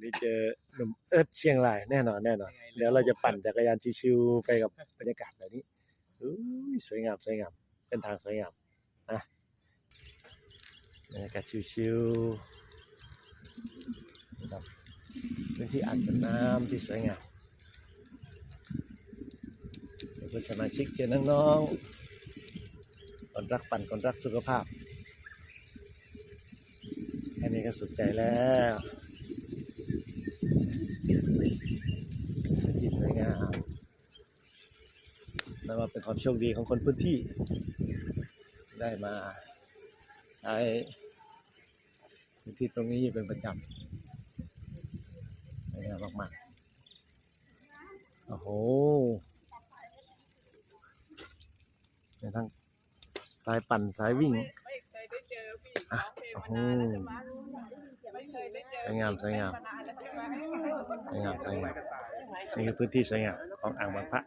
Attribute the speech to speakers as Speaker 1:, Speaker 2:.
Speaker 1: นนี้เจอหนุ่มเอิร์ธเชียงรายแน่นอนแน่นอนเดี๋ยวเราจะปั่นจักรยานชิวๆไปกับบรรยากาศแบบนี้อุ้ยสวยงามสวยงามเส้นทางสวยงามนะบรรยากาศชิวๆนะครับพื้นที่อ่างเก็บน้ำที่สวยงามเดี๋ยวเพื่อนสมาชิกเจอน้องๆคนรักปั่นคนรักสุขภาพแค่นี้ก็สุดใจแล้วที่สวยงาม นับว่าเป็นความโชคดีของคนพื้นที่ ได้มาใช้พื้นที่ตรงนี้เป็นประจำสวยงามมากๆโอ้โหในทั้งสายปั่นสายวิ่ง
Speaker 2: ไม่เคยได้เจอพี่ร้องเพลงมานานแล้วใช่ไหมไม่เคยได้เจอ
Speaker 1: สวยงามสวยงาม
Speaker 2: มานานแล้วใช่ไหม
Speaker 1: สวยงามสวยงามนี่คือพื้นที่สวยงามของอ่างบางพระ